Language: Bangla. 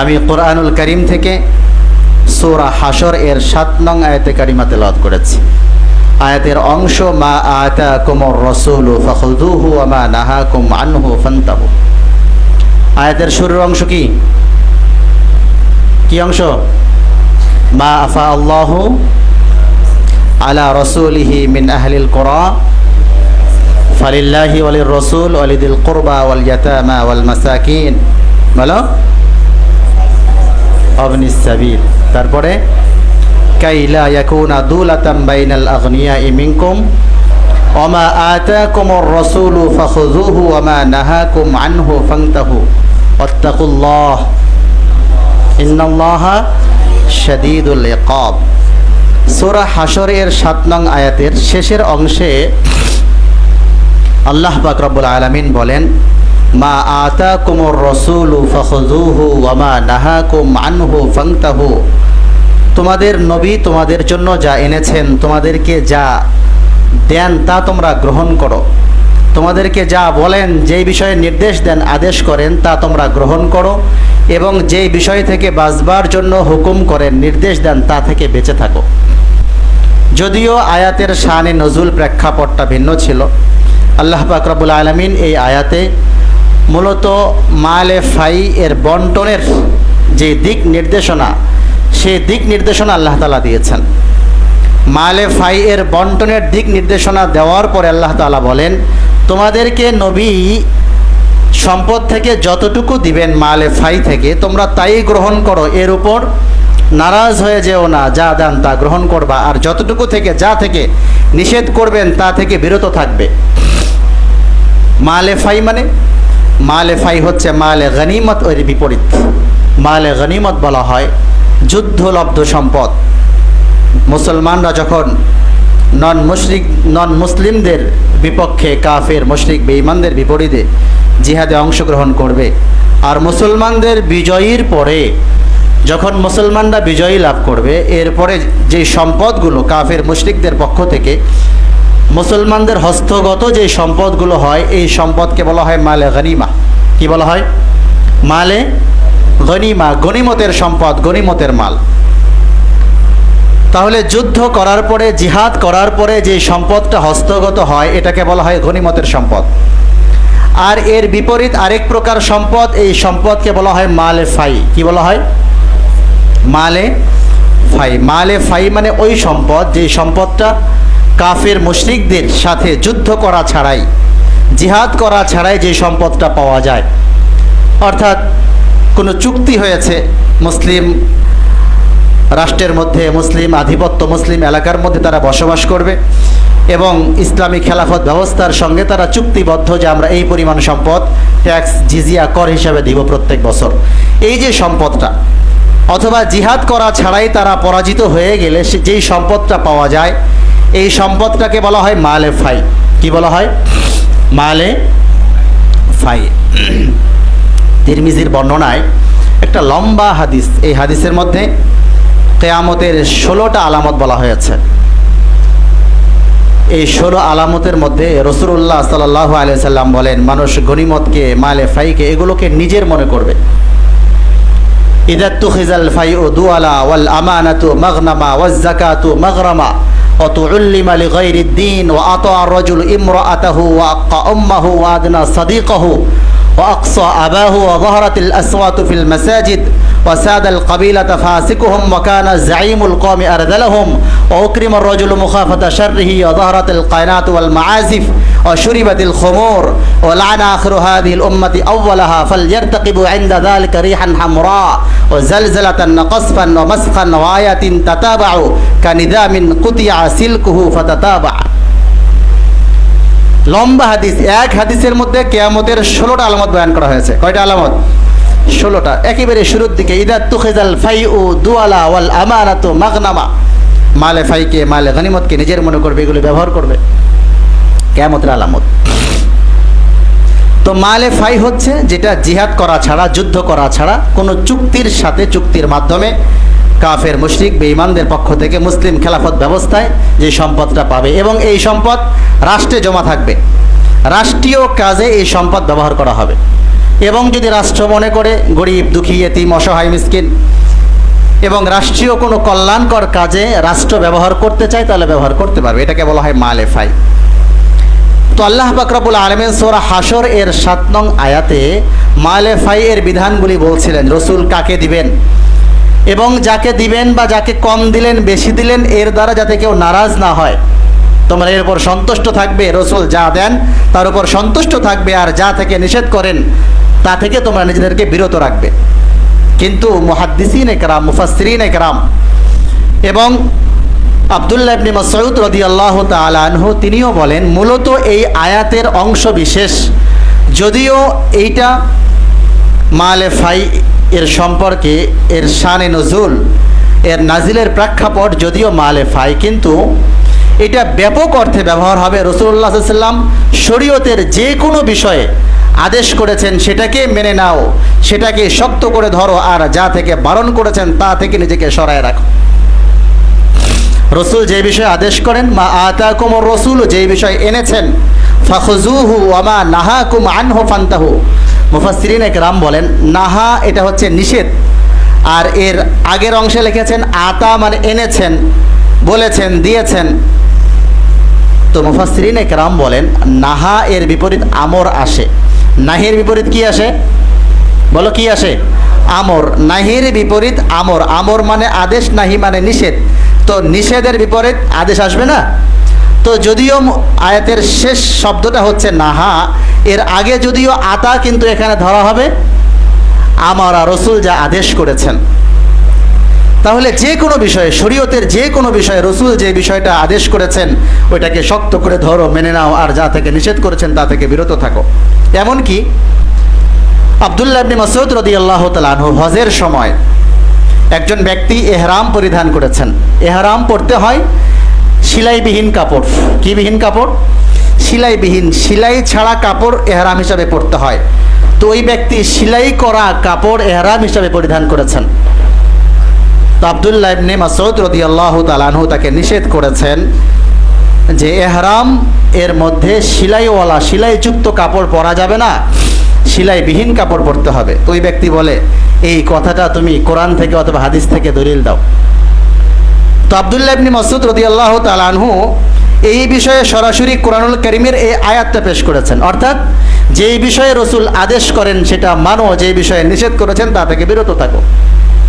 আমি কোরআনুল করিম থেকে সূরা হাসর এর সাত নং আয়াতে কারিমা তেলাওয়াত করেছি। আয়াতের অংশ, মা আতা কুমর রসুল ফখুদুহু আমা নাহাকুম আনহু ফান্তাবু আয়াতের শুরুর অংশ কি? কি অংশ? মা আফা আল্লাহ আলা রসুলিহি মিন আহলিল কোরআ, ফালিল্লাহি ওয়ালির রসুল, ওয়ালিদিল কুরবা, ওয়াল ইয়াতামা, ওয়াল মাসাকিন। বলো। অবনি সাবিল। তারপরে কাইলা ইয়াকুনা দুলাতাম বাইনাল আগনিয়া মিনকুম, ওমা আতাকুমুর রাসূলু ফাখুযুহু ওমা নাহাকুম আনহু ফান্তাহু। ওয়াত্তাকুল্লাহ। ইন্নাল্লাহা শাদীদুল ইকাব। সূরা হাশরের 7 নং আয়াতের শেষের অংশে আল্লাহ পাক রব্বুল আলামিন বলেন মা আতা কুমর রসুলু ফখুজুহু ওয়ামা নাহাকুম আনহু ফাংতাহু তোমাদের নবী তোমাদের জন্য যা এনেছেন, তোমাদেরকে যা দেন তা তোমরা গ্রহণ করো। তোমাদেরকে যা বলেন, যেই বিষয়ে নির্দেশ দেন, আদেশ করেন, তা তোমরা গ্রহণ করো এবং যেই বিষয় থেকে বাঁচবার জন্য হুকুম করেন, নির্দেশ দেন, তা থেকে বেঁচে থাকো। যদিও আয়াতের শানে নজুল প্রেক্ষাপটটা ভিন্ন ছিল। আল্লাহ পাকরাবুল আলমিন এই আয়াতে মূলত মালে ফাই এর বন্টনের যে দিক নির্দেশনা, সে দিক নির্দেশনা আল্লাহ তালা দিয়েছেন। মালে ফাই এর বন্টনের দিক নির্দেশনা দেওয়ার পরে আল্লাহ তালা বলেন, তোমাদেরকে নবী সম্পদ থেকে যতটুকু দিবেন মালে ফাই থেকে, তোমরা তাই গ্রহণ করো। এর উপর নারাজ হয়ে যেও না, যা দেন তা গ্রহণ করবা। আর যতটুকু থেকে যা থেকে নিষেধ করবেন, তা থেকে বিরত থাকবে। মালে ফাই মানে? মালে ফাই হচ্ছে মালে গনিমত এর বিপরীত। মালে গনিমত বলা হয় যুদ্ধলব্ধ সম্পদ। মুসলমানরা যখন নন মুশরিক, নন মুসলিমদের বিপক্ষে কাফের, মুশরিক, বেঈমানদের বিপরীতে জিহাদে অংশগ্রহণ করবে আর মুসলমানদের বিজয়ীর পরে যখন মুসলমানরা বিজয়ী লাভ করবে, এরপরে যে সম্পদগুলো কাফের, মুশরিকদের পক্ষ থেকে মুসলমানদের হস্তগত যে সম্পদগুলো হয়, এই সম্পদকে বলা হয় মালে গনিমা। কি বলা হয়? মালে গনিমা, গনিমতের সম্পদ, গনিমতের মাল। তাহলে যুদ্ধ করার পরে, জিহাদ করার পরে যে সম্পদটা হস্তগত হয়, এটাকে বলা হয় গনিমতের সম্পদ। আর এর বিপরীত আরেক প্রকার সম্পদ, এই সম্পদকে বলা হয় মালে ফাই। কি বলা হয়? মালে ফাই। মালে ফাই মানে ওই সম্পদ, যে সম্পদটা কাফের মুশরিকদের সাথে যুদ্ধ করা ছাড়াই, জিহাদ করা ছাড়াই যে সম্পদটা পাওয়া যায়। অর্থাৎ কোনো চুক্তি হয়েছে মুসলিম রাষ্ট্রের মধ্যে, মুসলিম আধিপত্য, মুসলিম এলাকার মধ্যে তারা বসবাস করবে এবং ইসলামী খেলাফত ব্যবস্থার সঙ্গে তারা চুক্তিবদ্ধ যে আমরা এই পরিমাণ সম্পদ ট্যাক্স, জিজিয়া, কর হিসাবে দিব প্রত্যেক বছর। এই যে সম্পদটা, অথবা জিহাদ করা ছাড়াই তারা পরাজিত হয়ে গেলে যেই সম্পদটা পাওয়া যায় এই সম্পদটাকে বলা হয় মালে ফাই। কি বলা হয়? মালে ফাই। তিরমিজির বর্ণনায় একটা লম্বা হাদিস, এই হাদিসের মধ্যে কেয়ামতের ষোলোটা আলামত বলা হয়েছে। এই ষোলো আলামতের মধ্যে রসুল্লাহ সাল্লাহ আলিয়াল্লাম বলেন, মানুষ গনিমতকে মালে ফাইকে, এগুলোকে নিজের মনে করবে। ইদাত্তু খিজাল ফাই ও দুয়ালা ওয়াল আমানাতু মাগনামা ওয়াজ জাকাতু মাগরামা। وتعلم لغير الدين وأطاع الرجل امرأته وأقى أمه وأدنى صديقه وأقصى أباه وظهرت الأصوات في المساجد وساد القبيلة فاسقهم وكان زعيم القوم أرذلهم وأكرم الرجل مخافة شره وظهرت القينات والمعازف অশুরিবাতিল খমর, ও লানা আখরুহাদিল উম্মতি আউ্বালাহা ফালয়ারতাকিবু ইনদা যালিকা রিহান হামরা, ও জালজালাতান নকসফান ও মাসখান ও আয়াতিন তাতাবাউ কানিদামিন লম্বা হাদিস, এক হাদিসের মধ্যে কেয়ামতের ষোলোটা আলামত বয়ান করা হয়েছে। কয়টা আলামত? ষোলোটা। একেবারে শুরুর দিকে, ইদা তুখেজাল ফাই ও দুয়ালা ওয়াল আমানাত মাগনামা মালে ফাইকে, মালে গনিমতকে নিজের মনে করবে, এগুলো ব্যবহার করবে। কেয়ামতের আলামত। তো মালে ফাই হচ্ছে যেটা জিহাদ করা ছাড়া, যুদ্ধ করা ছাড়া, কোনো চুক্তির সাথে চুক্তির মাধ্যমে কাফের, মুশরিক, বেঈমানদের পক্ষ থেকে মুসলিম খেলাফত ব্যবস্থায় যে সম্পদটা পাবে এবং এই সম্পদ রাষ্ট্রে জমা থাকবে। রাষ্ট্রীয় কাজে এই সম্পদ ব্যবহার করা হবে। এবং যদি রাষ্ট্র মনে করে গরিব, দুঃখী, এতিম, অসহায়, মিসকিন এবং রাষ্ট্রীয় কোনো কল্যাণকর কাজে রাষ্ট্র ব্যবহার করতে চায়, তাহলে ব্যবহার করতে পারবে। এটাকে বলা হয় মালেফাই তো আল্লাহ বাকরাবুল আলমেন সোরা হাসর এর সাত নং আয়াতে মালে ফাই এর বিধানগুলি বলছিলেন, রসুল কাকে দিবেন? এবং যাকে দিবেন বা যাকে কম দিলেন, বেশি দিলেন, এর দ্বারা যাতে কেউ নারাজ না হয়। তোমরা এর উপর সন্তুষ্ট থাকবে, রসুল যা দেন তার উপর সন্তুষ্ট থাকবে, আর যা থেকে নিষেধ করেন, তা থেকে তোমরা নিজেদেরকে বিরত রাখবে। কিন্তু মুহাদ্দিসিন একরাম মুফাসরিন একরাম এবং আবদুল্লাহ ইবনে মাসউদ রাদিয়াল্লাহু তাআলা আনহু, তিনিও বলেন, মূলত এই আয়াতের অংশ বিশেষ। যদিও এইটা মালে ফাই এর সম্পর্কে এর শানে নজুল, এর নাজিলের প্রেক্ষাপট যদিও মালে ফাই, কিন্তু এটা ব্যাপক অর্থে ব্যবহার হবে। রসুল্লাহ সাল্লাম শরীয়তের যে কোনো বিষয়ে আদেশ করেছেন, সেটাকে মেনে নাও, সেটাকে শক্ত করে ধরো, আর যা থেকে বারণ করেছেন, তা থেকে নিজেকে সরায় রাখো। রসুল যে বিষয়ে আদেশ করেন, মা আতা কুমর রসুল যে বিষয় এনেছেন ফাখজুহু ওয়ামা নাহা কুম আনহু ফান্তাহু। মুফাসসিরিন রাম বলেন, নাহা এটা হচ্ছে নিষেধ। আর এর আগের অংশে লিখেছেন, আতা মানে এনেছেন, বলেছেন, দিয়েছেন। তো মুফাসসিরিন রাম বলেন, নাহা এর বিপরীত আমর আসে। নাহির বিপরীত কি আসে? বলো কি আসে? আমর, নাহির বিপরীত আমর। আমর মানে আদেশ, নাহি মানে নিষেধ। তো নিষেধের বিপরীত আদেশ আসবে না? তো যদিও আয়াতের শেষ শব্দটা হচ্ছে নাহা, এর আগে যদিও আতা কিন্তু এখানে ধরা হবে। আমরা রসুল যা আদেশ করেছেন। তাহলে যে কোনো বিষয়ে, শরীয়তের যে কোনো বিষয়ে রসুল যে বিষয়টা আদেশ করেছেন, ওইটাকে শক্ত করে ধরো, মেনে নাও, আর যা থেকে নিষেধ করেছেন তা থেকে বিরত থাকো। এমনকি আবদুল্লাহ ইবনে মাসউদ রাদিয়াল্লাহু তাআলা আনহু হজের সময় একজন ব্যক্তি এহরাম পরিধান করেছেন। এহরাম পরতে হয় সিলাইবিহীন কাপড়। কি বিহীন কাপড়? সিলাইবিহীন, সিলাই ছাড়া কাপড় এহরাম হিসাবে পরতে হয়। তো ওই ব্যক্তি সিলাই করা কাপড় এহরাম হিসাবে পরিধান করেছেন। তো আবদুল্লাহ ইবনে মাসউদ রাদিয়াল্লাহু তাআলা আনহু তাকে নিষেধ করেছেন যে এহরাম এর মধ্যে সিলাইওয়ালা, সিলাইযুক্ত কাপড় পরা যাবে না। সিলাইবিহীন কাপড় পরতে হবে। ওই ব্যক্তি বলে, এই কথাটা তুমি কোরআন থেকে অথবা হাদিস থেকে দলিল দাও। তো আবদুল্লাহ ইবনি মসুদ রদি আল্লাহ তালানহু এই বিষয়ে সরাসরি কোরআনুল করিমের এই আয়াতটা পেশ করেছেন। অর্থাৎ, যেই বিষয়ে রসুল আদেশ করেন সেটা মানো, যেই বিষয়ে নিষেধ করেছেন তা থেকে বিরত থাকো।